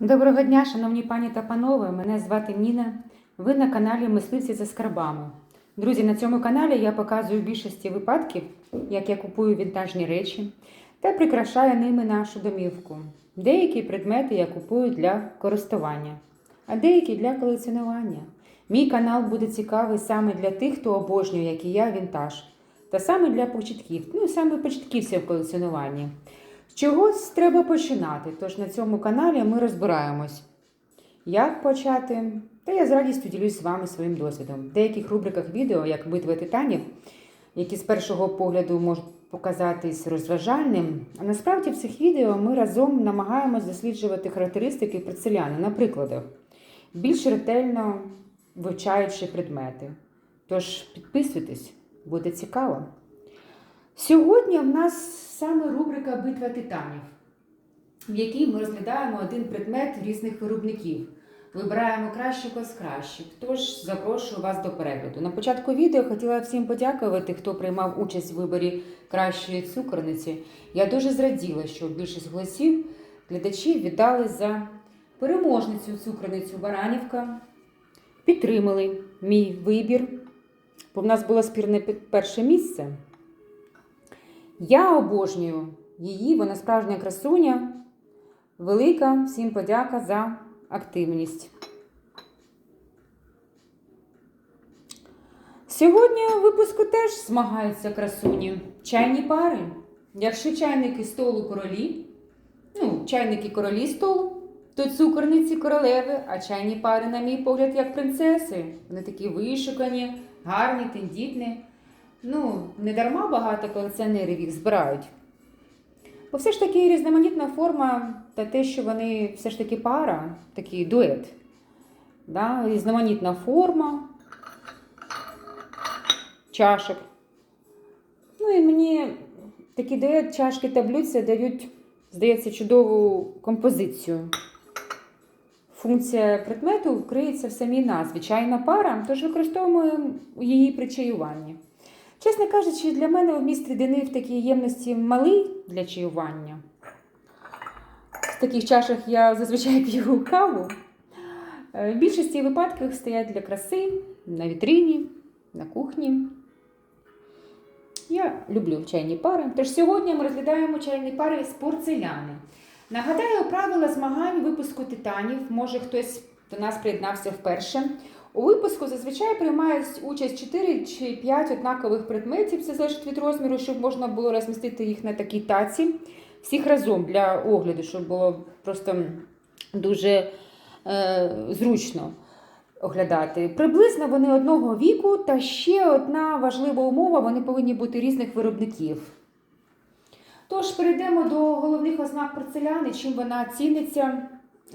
Доброго дня, шановні пані та панове. Мене звати Ніна. Ви на каналі Мисливці за скарбами. Друзі, на цьому каналі я показую в більшості випадків, як я купую вінтажні речі та прикрашаю ними нашу домівку. Деякі предмети я купую для користування, а деякі для колекціонування. Мій канал буде цікавий саме для тих, хто обожнює, як і я, вінтаж, та саме для початків, ну саме початківців в колекціонуванні. Чогось треба починати, тож на цьому каналі ми розбираємось, як почати, та я з радістю ділюсь з вами своїм досвідом. В деяких рубриках відео, як битва титанів, які з першого погляду можуть показатись розважальним, а насправді в цих відео ми разом намагаємось досліджувати характеристики порцеляни на прикладах, більш ретельно вивчаючи предмети. Тож підписуйтесь, буде цікаво. Сьогодні в нас саме рубрика Битва титанів, в якій ми розглядаємо один предмет різних виробників. Вибираємо кращого з кращих. Тож запрошую вас до перегляду. На початку відео хотіла всім подякувати, хто приймав участь в виборі кращої цукорниці. Я дуже зраділа, що більшість голосів глядачів віддали за переможницю цукорницю Баранівка. Підтримали мій вибір, бо в нас було спірне перше місце. Я обожнюю її, вона справжня красуня. Велика всім подяка за активність. Сьогодні у випуску теж змагаються красуні. Чайні пари. Якщо чайники столу королі, ну, чайники королі столу, то цукорниці королеви, а чайні пари, на мій погляд, як принцеси. Вони такі вишукані, гарні, тендітні. Ну, не дарма багато колекціонерів їх збирають. Бо все ж таки різноманітна форма та те, що вони все ж таки пара, такий дует. Да? Різноманітна форма чашок. Ну і мені такий дует чашки та блюдця дають, здається, чудову композицію. Функція предмету вкриється в самій назві. Чайна пара, тож використовуємо її при чаюванні. Чесно кажучи, для мене вміст рідини в такій ємності малий для чаювання. В таких чашах я зазвичай п'ю каву. Е, В більшості випадків стоять для краси на вітрині, на кухні. Я люблю чайні пари. Тож сьогодні ми розглядаємо чайні пари з порцеляни. Нагадаю, правила змагань випуску титанів. Може хтось до нас приєднався вперше. У випуску зазвичай приймають участь 4 чи 5 однакових предметів, це залежить від розміру, щоб можна було розмістити їх на такій таці. Всіх разом для огляду, щоб було просто дуже е, зручно оглядати. Приблизно вони одного віку, та ще одна важлива умова: вони повинні бути різних виробників. Тож перейдемо до головних ознак порцеляни, чим вона ціниться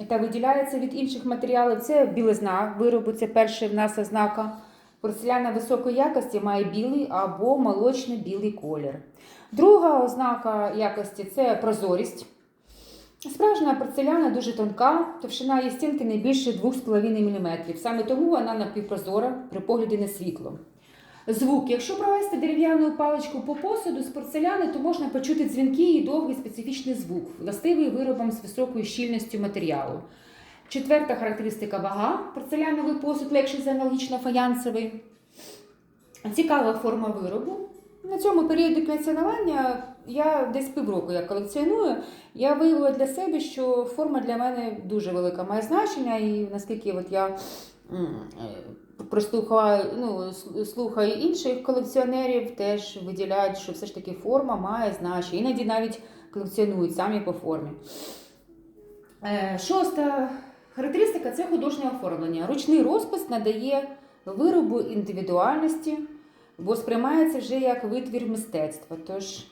та виділяється від інших матеріалів. Це білизна виробу, це перша в нас ознака. Порцеляна високої якості має білий або молочно-білий колір. Друга ознака якості це прозорість. Справжня порцеляна дуже тонка, товщина її стінки не більше 2,5 мм. Саме тому вона напівпрозора при погляді на світло. Звук. Якщо провести дерев'яну паличку по посуду з порцеляни, то можна почути дзвінкий і довгий специфічний звук, властивий виробам з високою щільністю матеріалу. Четверта характеристика вага. Порцеляновий посуд легший за аналогічно фаянсовий. Цікава форма виробу. На цьому періоді колекціонування я десь півроку я колекціоную. Я виявила для себе, що форма для мене дуже велика має значення, і наскільки от я прослухаю, ну, слухаю інших колекціонерів, теж виділяють, що все ж таки форма має значення. Іноді навіть колекціонують самі по формі. Е, Шоста характеристика це художнє оформлення. Ручний розпис надає виробу індивідуальності, бо сприймається вже як витвір мистецтва. Тож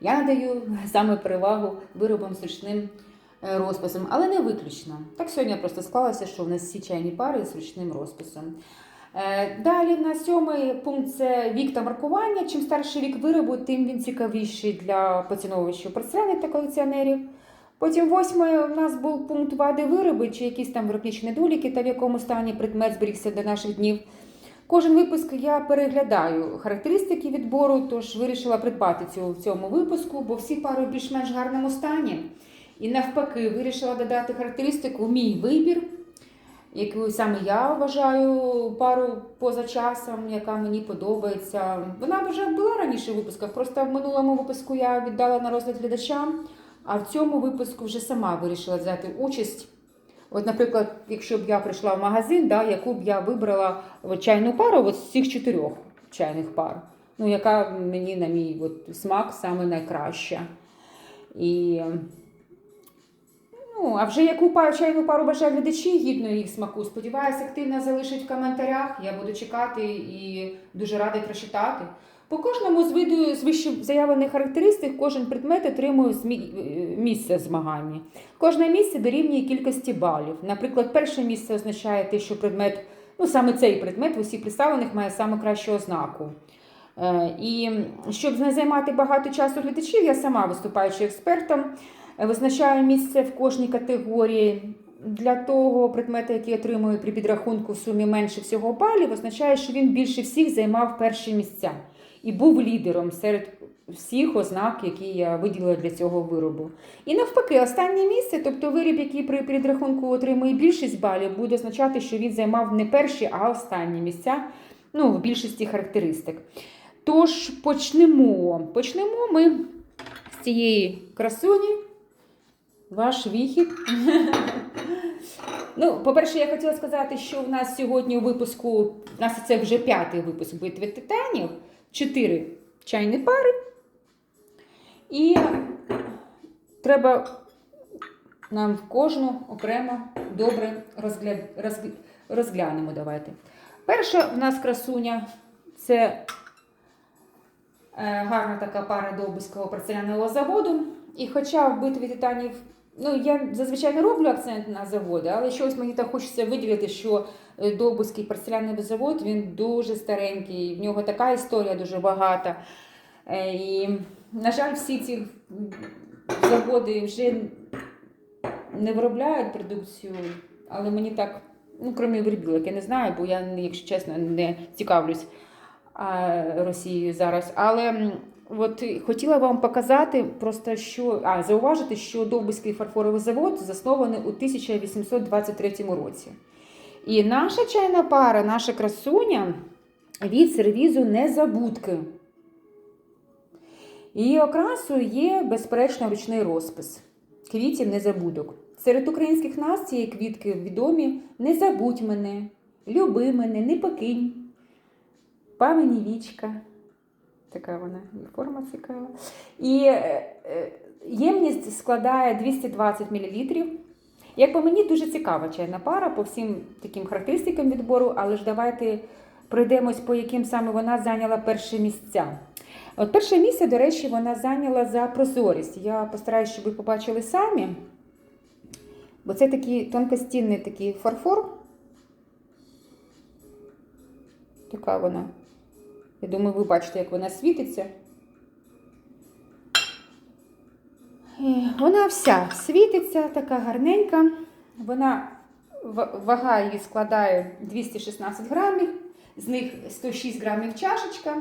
я надаю саме перевагу виробам з ручним е, розписом, але не виключно. Так сьогодні просто склалося, що в нас всі чайні пари з ручним розписом. Е, Далі в нас сьомий пункт це вік та маркування. Чим старший вік виробу, тим він цікавіший для поціновувачів порцеляни та колекціонерів. Потім восьмий у нас був пункт вади вироби чи якісь там виробничі недоліки та в якому стані предмет зберігся до наших днів. Кожен випуск я переглядаю характеристики відбору, тож вирішила придбати цю в цьому випуску, бо всі пари в більш-менш гарному стані. І навпаки, вирішила додати характеристику мій вибір, яку саме я вважаю пару поза часом, яка мені подобається. Вона вже була раніше в випусках, просто в минулому випуску я віддала на розгляд глядачам, а в цьому випуску вже сама вирішила взяти участь. От, наприклад, якщо б я прийшла в магазин, да, яку б я вибрала чайну пару от, з цих чотирьох чайних пар, ну, яка мені, на мій от, смак, саме найкраща. І, ну, а вже яку пару, чайну пару бажають глядачі гідної їх смаку, сподіваюся, активно залишить в коментарях. Я буду чекати і дуже рада їх прочитати. По кожному з виду з вище заявлених характеристик кожен предмет отримує е, місце в змаганні. Кожне місце дорівнює кількості балів. Наприклад, перше місце означає те, що предмет, ну саме цей предмет в усіх представлених має саме кращу ознаку. Е, І щоб не займати багато часу глядачів, я сама виступаючи експертом, визначаю місце в кожній категорії. Для того предмета, який отримує при підрахунку в сумі менше всього балів, означає, що він більше всіх займав перші місця і був лідером серед всіх ознак, які я виділила для цього виробу. І навпаки, останнє місце, тобто виріб, який при підрахунку отримує більшість балів, буде означати, що він займав не перші, а останні місця ну, в більшості характеристик. Тож почнемо. Почнемо ми з цієї красуні. Ваш вихід. Ну, по-перше, я хотіла сказати, що в нас сьогодні у випуску, у нас це вже п'ятий випуск битви титанів, чотири чайні пари. І треба нам в кожну окремо добре розгля... розгля... розглянемо. Давайте. Перша в нас красуня це е, гарна така пара до Довбиського порцелянового заводу. І хоча в битві титанів, ну я зазвичай не роблю акцент на заводи, але щось мені так хочеться виділити, що е, Довбиський порцеляновий завод він дуже старенький, в нього така історія дуже багата. Е, І, на жаль, всі ці заводи вже не виробляють продукцію, але мені так, ну, крім виробілок, я не знаю, бо я, якщо чесно, не цікавлюсь Росією зараз. Але от хотіла вам показати просто, що а, зауважити, що Довбиський фарфоровий завод заснований у 1823 році. І наша чайна пара, наша красуня від сервізу Незабудки. Її окрасою є безперечно ручний розпис квітів незабудок. Серед українських нас цієї квітки відомі Не забудь мене, люби мене, не покинь. Пам'яні вічка. Така вона форма цікава. І е, е, ємність складає 220 мл. Як по мені, дуже цікава чайна пара по всім таким характеристикам відбору, але ж давайте пройдемось, по яким саме вона зайняла перші місця. От перше місце, до речі, вона зайняла за прозорість. Я постараюсь, щоб ви побачили самі. Бо це такий тонкостінний такий фарфор. Така вона. Я думаю, ви бачите, як вона світиться. Е, Вона вся світиться, така гарненька. Вона вага її складає 216 грамів, з них 106 грамів чашечка.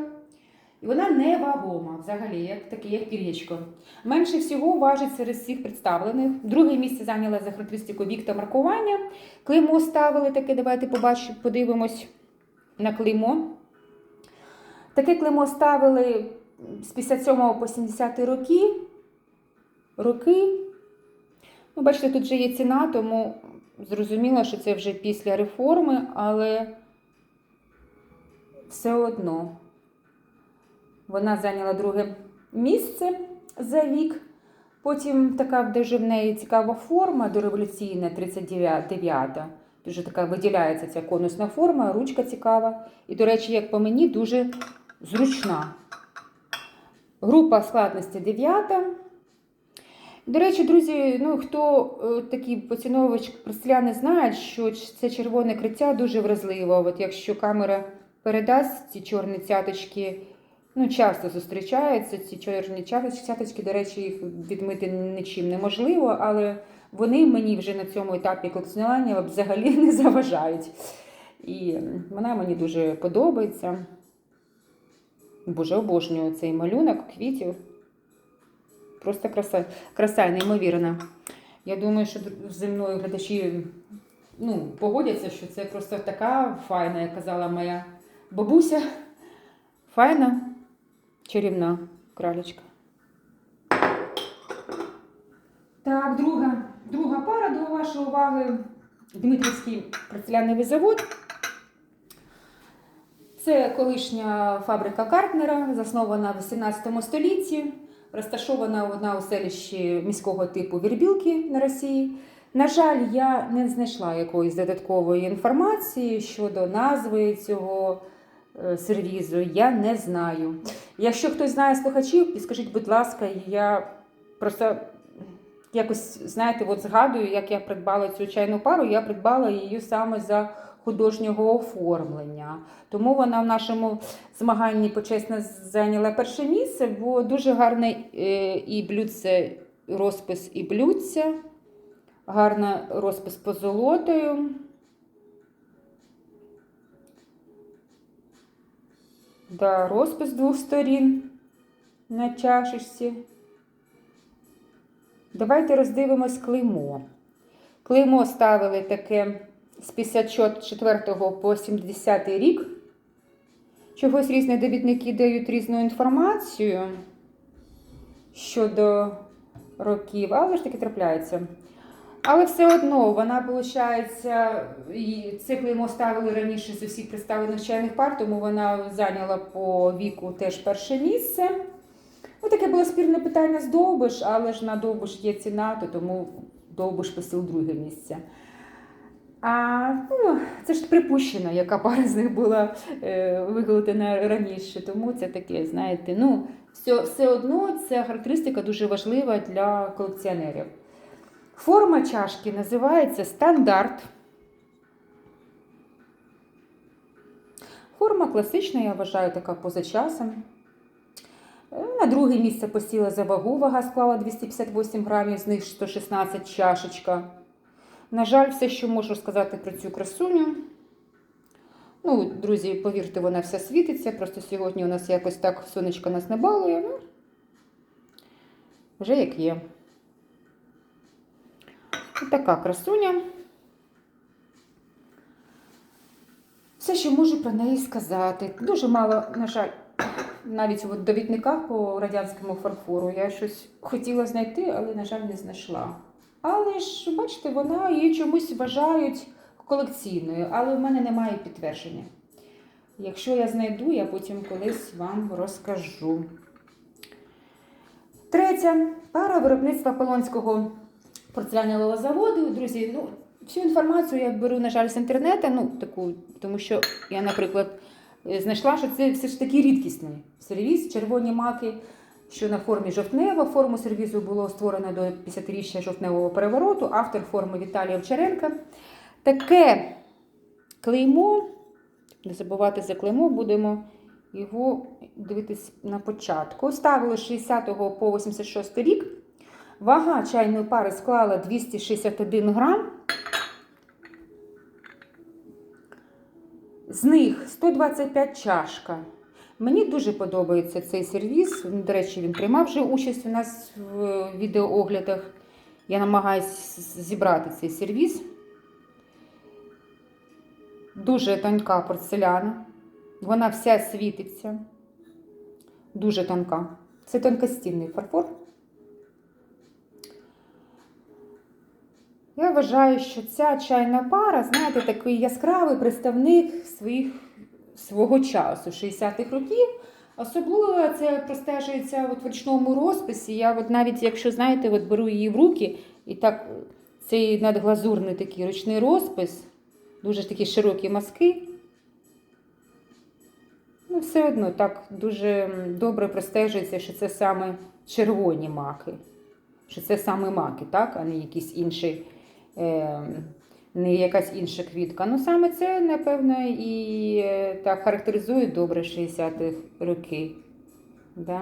І вона невагома взагалі, як таке, як пір'ячко. Менше всього важить серед всіх представлених. Друге місце зайняла за характеристику вік та маркування. Клеймо ставили таке, давайте побачимо, подивимось на клеймо. Таке клеймо ставили з 57 по 70 роки. роки. Ну, бачите, тут вже є ціна, тому зрозуміло, що це вже після реформи, але все одно. Вона зайняла друге місце за вік. Потім така дуже в неї цікава форма дореволюційна, 39-та. Дуже така виділяється ця конусна форма, ручка цікава. І, до речі, як по мені, дуже зручна. Група складності 9. До речі, друзі, ну хто е, такий поціновувач порцеляни знає, що це червоне криття дуже вразливо. От якщо камера передасть ці чорні цяточки, ну часто зустрічаються ці чорні цяточки, до речі, їх відмити нічим неможливо, але вони мені вже на цьому етапі колекціонування взагалі не заважають. І вона мені дуже подобається. Боже, обожнюю цей малюнок квітів. просто краса, краса неймовірна. Я думаю, що зі мною глядачі ну, погодяться, що це просто така файна, як казала моя бабуся. Файна, чарівна кралечка. Так, друга, друга пара до вашої уваги. Дмитрівський порцеляновий завод. Це колишня фабрика Картнера, заснована в 18 столітті, розташована вона у селищі міського типу Вірбілки на Росії. На жаль, я не знайшла якоїсь додаткової інформації щодо назви цього е, сервізу. Я не знаю. Якщо хтось знає слухачів, підскажіть, будь ласка, я просто якось, знаєте, от згадую, як я придбала цю чайну пару, я придбала її саме за художнього оформлення. Тому вона в нашому змаганні почесно зайняла перше місце, бо дуже гарний е, і блюдце, розпис і блюдця, гарна розпис позолотою. Да, розпис двох сторін на чашечці. Давайте роздивимось клеймо. Клеймо ставили таке з 54 по 70 рік. Чогось різні довідники дають різну інформацію щодо років, але ж таки трапляється. Але все одно вона, виходить, це клеймо ставили раніше з усіх представлених чайних пар, тому вона зайняла по віку теж перше місце. Ну, таке було спірне питання з Довбиш, але ж на Довбиш є ціна, то тому Довбиш посіл друге місце. А ну, це ж припущено, яка пара з них була е, виготовлена раніше. Тому це таке, знаєте, ну, все, все одно ця характеристика дуже важлива для колекціонерів. Форма чашки називається стандарт. Форма класична, я вважаю, така поза часом. На друге місце посіла за вагу, вага склала 258 грамів, з них 116 чашечка. На жаль, все, що можу сказати про цю красуню. Ну, друзі, повірте, вона вся світиться. Просто сьогодні у нас якось так сонечко нас не балує. Ну, вже як є. Ось така красуня. Все, що можу про неї сказати. Дуже мало, на жаль, навіть в довідниках по радянському фарфору я щось хотіла знайти, але, на жаль, не знайшла. Але ж, бачите, вона її чомусь вважають колекційною, але в мене немає підтвердження. Якщо я знайду, я потім колись вам розкажу. Третя пара виробництва Полонського порцелянового заводу. Друзі, ну, всю інформацію я беру, на жаль, з інтернету, ну, таку, тому що я, наприклад, знайшла, що це все ж таки рідкісний сервіс, червоні маки, що на формі жовтнева. Форму сервізу було створено до 50-річчя жовтневого перевороту, автор форми Віталій Овчаренко. Таке клеймо, не забувати за клеймо, будемо його дивитись на початку. Ставили з 60 по 86 рік. Вага чайної пари склала 261 грам. З них 125 чашка. Мені дуже подобається цей сервіс. До речі, він приймав вже участь у нас в відеооглядах. Я намагаюся зібрати цей сервіс. Дуже тонка порцеляна. Вона вся світиться. Дуже тонка. Це тонкостінний фарфор. Я вважаю, що ця чайна пара, знаєте, такий яскравий представник своїх, свого часу, 60-х років. Особливо це простежується от в ручному розписі. Я от навіть, якщо знаєте, от беру її в руки, і так цей надглазурний такий ручний розпис, дуже такі широкі мазки. Ну, все одно так дуже добре простежується, що це саме червоні маки. Що це саме маки, так, а не якісь інші, е, не якась інша квітка. Ну саме це, напевно, і е, так характеризує добре 60-х роки. Да?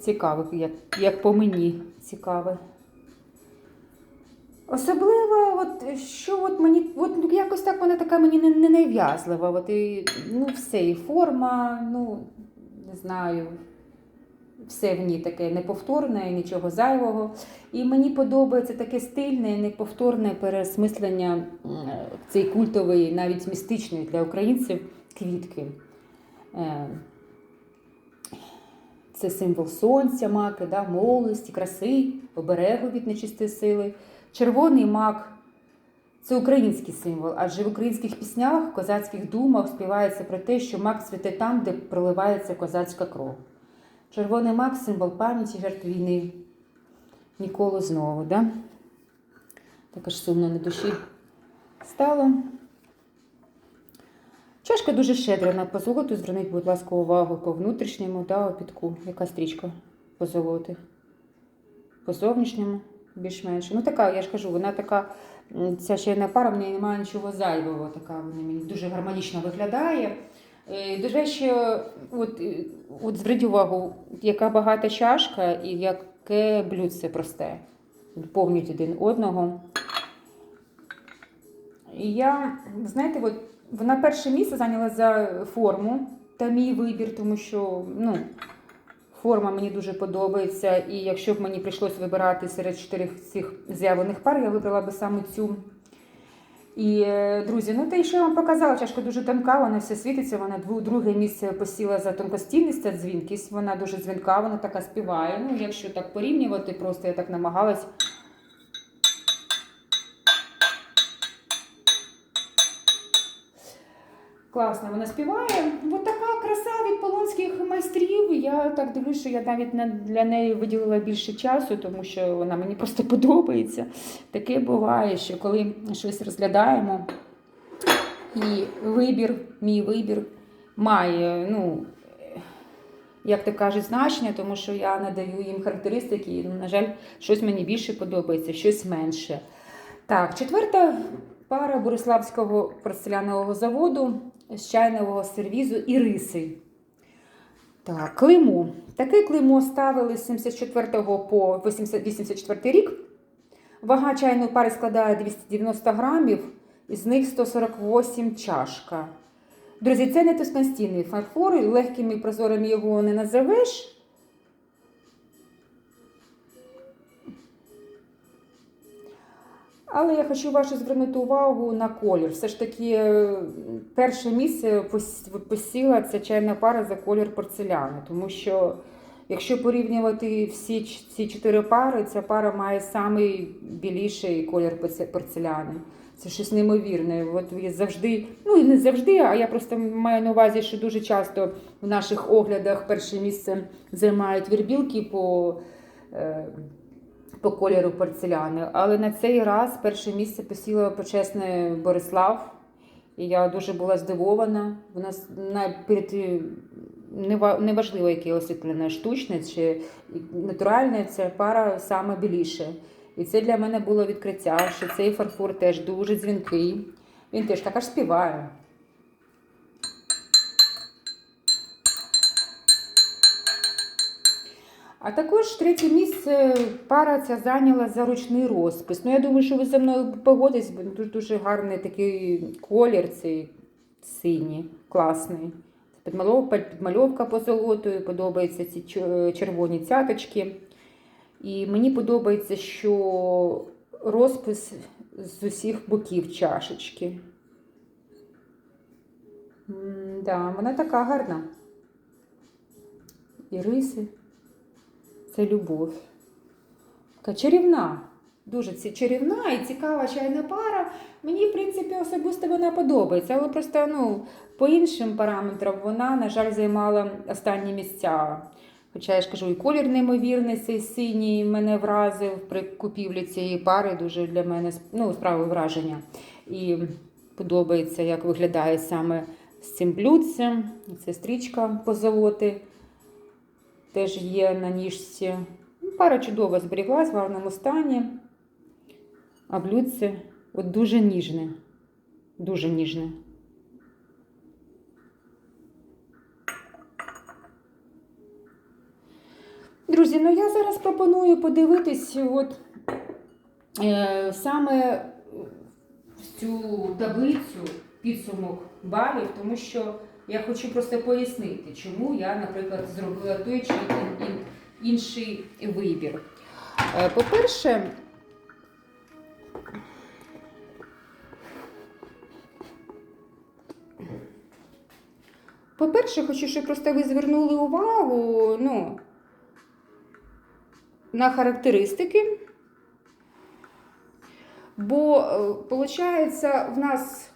Цікаво, як, як по мені цікаве. Особливо, от, що от мені, от, ну, якось так вона така мені не, не нав'язлива. От, і, ну, все, і форма, ну, не знаю. Все в ній таке неповторне, нічого зайвого. І мені подобається таке стильне, неповторне переосмислення цієї культової, навіть містичної для українців квітки. Е, Це символ сонця, маки, да, молодості, краси, оберегу від нечистої сили. Червоний мак це український символ, адже в українських піснях, козацьких думах співається про те, що мак цвіте там, де проливається козацька кров. Червоний мак символ пам'яті жертв війни. Ніколи знову, да? Також сумно на душі стало. Чашка дуже щедра на позолоту. Зверніть, будь ласка, увагу по внутрішньому да, опітку. Яка стрічка позолоти? По зовнішньому більш-менш. Ну така, я ж кажу, вона така, ця чайна пара, в неї немає нічого зайвого. Така вона мені дуже гармонічно виглядає. Е, До речі, от, е, от зверніть увагу, яка багата чашка і яке блюдце просте. Повнюють один одного. І я, знаєте, от вона перше місце зайняла за форму та мій вибір, тому що ну, форма мені дуже подобається. І якщо б мені прийшлося вибирати серед чотирьох цих з'явлених пар, я вибрала би саме цю. І, е, друзі, ну те, що я вам показала, чашка дуже тонка, вона все світиться, вона друге місце посіла за тонкостійність та дзвінкість. Вона дуже дзвінка, вона така співає. Ну, якщо так порівнювати, просто я так намагалась. Класно вона співає. Ось така краса від полонських майстрів. Я так дивлюсь, що я навіть для неї виділила більше часу, тому що вона мені просто подобається. Таке буває, що коли щось розглядаємо, і вибір, мій вибір має, ну, як то кажуть, значення, тому що я надаю їм характеристики, і, на жаль, щось мені більше подобається, щось менше. Так, четверта пара Бориславського порцелянового заводу з чайного сервізу і риси. Так, клеймо. Таке клеймо ставили з 74 по 84 рік. Вага чайної пари складає 290 грамів, із них 148 чашка. Друзі, це не тускностійний фарфор, і легким і прозорим його не назовеш. Але я хочу вашу звернути увагу на колір. Все ж таки, е, перше місце посіла ця чайна пара за колір порцеляни, тому що якщо порівнювати всі ці чотири пари, ця пара має самий біліший колір порцеляни. Це щось неймовірне. От я завжди, ну і не завжди, а я просто маю на увазі, що дуже часто в наших оглядах перше місце займають вірбілки по. Е, по кольору порцеляни. Але на цей раз перше місце посіла почесний Борислав. І я дуже була здивована. У нас перед е, неважливо, яке освітлення штучне чи натуральне, це пара саме біліше. І це для мене було відкриття, що цей фарфор теж дуже дзвінкий. Він теж так аж співає. А також третє місце пара ця зайняла за ручний розпис. Ну, я думаю, що ви зі мною погодитесь, бо дуже, дуже гарний такий колір, цей синій, класний. Підмальовка, підмальовка позолотою, подобаються ці червоні цяточки. І мені подобається, що розпис з усіх боків чашечки. М, Да, вона така гарна. І риси. Це любов. Така чарівна. Дуже чарівна і цікава чайна пара. Мені, в принципі, особисто вона подобається, але просто ну, по іншим параметрам вона, на жаль, займала останні місця. Хоча я ж кажу, і колір неймовірний, цей синій мене вразив при купівлі цієї пари, дуже для мене ну, справи враження. І подобається, як виглядає саме з цим блюдцем. Це стрічка позолоти теж є на ніжці. Ну, Пара чудово зберіглась в гарному стані. А блюдце от дуже ніжне. Дуже ніжне. Друзі, ну я зараз пропоную подивитись от, е, саме цю таблицю підсумок балів, тому що я хочу просто пояснити, чому я, наприклад, зробила той чи ін- ін- інший вибір. Е, По-перше, по-перше, хочу, щоб просто ви звернули увагу ну, на характеристики. Бо, виходить, в нас.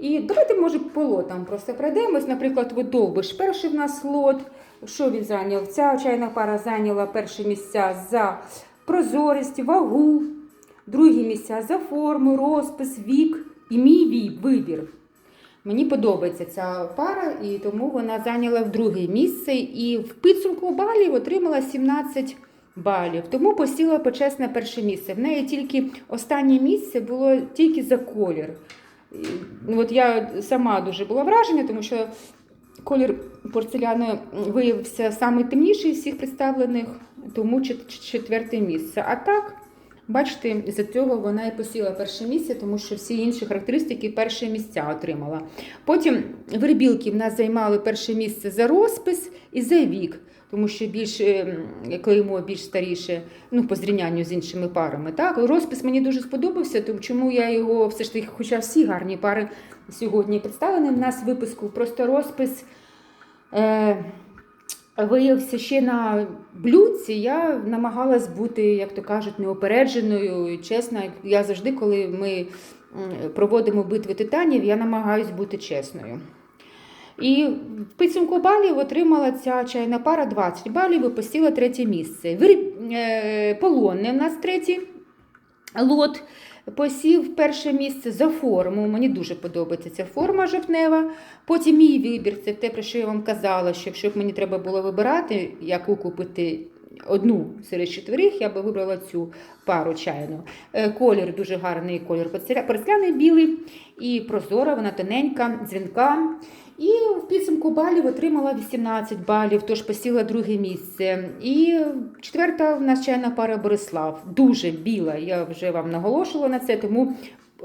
І давайте, може, по лотам просто пройдемось. Наприклад, от довбиш. Перший в нас лот. Що він зайняв? Ця чайна пара зайняла перші місця за прозорість, вагу, другі місця за форму, розпис, вік і мій вибір. Мені подобається ця пара, і тому вона зайняла в друге місце. І в підсумку балів отримала 17 балів. Тому посіла почесне перше місце. В неї тільки останнє місце було тільки за колір. Ну, От я сама дуже була вражена, тому що колір порцеляни виявився самий темніший з всіх представлених, тому четверте місце. А так, бачите, за цього вона і посіла перше місце, тому що всі інші характеристики перше місця отримала. Потім вербілки в нас займали перше місце за розпис і за вік. Тому що більш клеймо більш старіше, ну по зрівнянню з іншими парами. Так, розпис мені дуже сподобався, тому чому я його все ж таки, хоча всі гарні пари сьогодні представлені в нас в випуску. Просто розпис е, виявився ще на блюдці. Я намагалась бути, як то кажуть, неопередженою і чесна. Я завжди, коли ми проводимо битви титанів, я намагаюсь бути чесною. І в підсумку балів отримала ця чайна пара 20 балів і посіла третє місце. Е, Полонне в нас третій лот посів перше місце за форму. Мені дуже подобається ця форма жовтнева. Потім мій вибір це те, про що я вам казала, що якщо б мені треба було вибирати, яку купити одну серед чотирих, я би вибрала цю пару чайну. Е, Колір дуже гарний, колір порцеля- порцеляний білий і прозора, вона тоненька, дзвінка. І в підсумку балів отримала 18 балів, тож посіла друге місце. І четверта в пара Борислав. Дуже біла. Я вже вам наголошувала на це, тому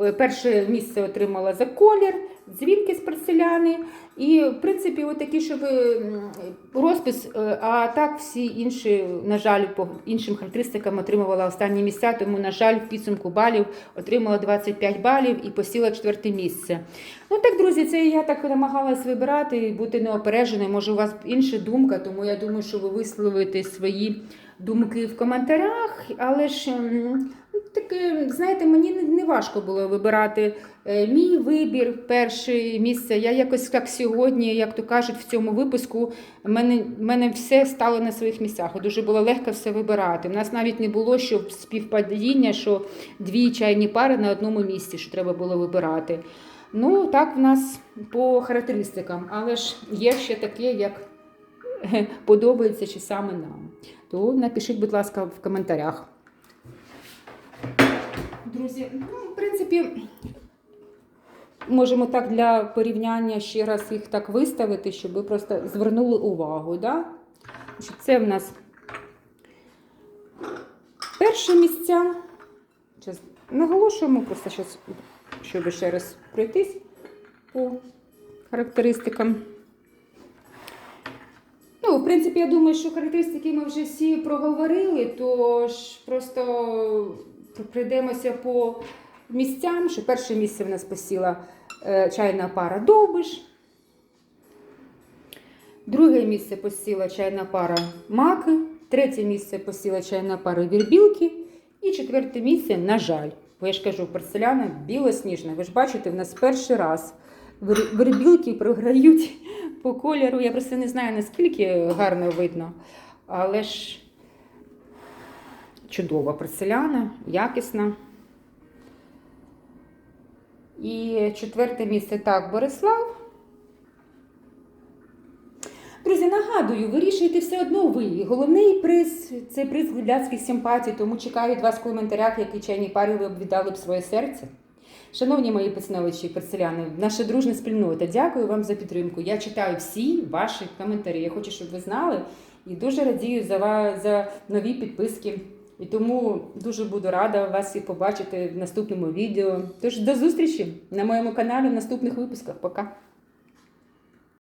е, перше місце отримала за колір, дзвінки з порцеляни. І, в принципі, отакі, щоб м, розпис, е, а так всі інші, на жаль, по іншим характеристикам отримувала останні місця, тому, на жаль, в підсумку балів отримала 25 балів і посіла четверте місце. Ну так, друзі, це я так намагалась вибирати і бути неопередженою. Може, у вас інша думка, тому я думаю, що ви висловите свої думки в коментарях. Але ж таке, знаєте, мені не- важко було вибирати е, мій вибір, перше місце. Я якось як сьогодні, як то кажуть, в цьому випуску в мене, мене все стало на своїх місцях. Дуже було легко все вибирати. У нас навіть не було що співпадіння, що дві чайні пари на одному місці, що треба було вибирати. Ну, так в нас по характеристикам, але ж є ще таке, як подобається чи саме нам. То напишіть, будь ласка, в коментарях. Друзі, ну, в принципі, можемо так для порівняння ще раз їх так виставити, щоб ви просто звернули увагу. Да? Це в нас перше місця. Зараз наголошуємо, просто зараз, щоб ще раз пройтись по характеристикам. Ну, в принципі, я думаю, що характеристики ми вже всі проговорили, тож просто прийдемося по місцям, що перше місце в нас посіла е, чайна пара Довбиш. Друге місце посіла чайна пара Маки. Третє місце посіла чайна пара Вірбілки. І четверте місце, на жаль, бо я ж кажу, порцеляна білосніжна. Ви ж бачите, в нас перший раз вербілки програють по кольору. Я просто не знаю, наскільки гарно видно. Але ж чудова порцеляна, якісна. І четверте місце так, Борислав. Друзі, нагадую, вирішуєте все одно ви. Головний приз це приз глядацьких симпатій, тому чекаю від вас в коментарях, які чайні пари ви б віддали б своє серце. Шановні мої поціновичі і порцеляни, наша дружна спільнота, дякую вам за підтримку. Я читаю всі ваші коментарі. Я хочу, щоб ви знали і дуже радію за, за нові підписки. І тому дуже буду рада вас і побачити в наступному відео. Тож до зустрічі на моєму каналі в наступних випусках. Пока!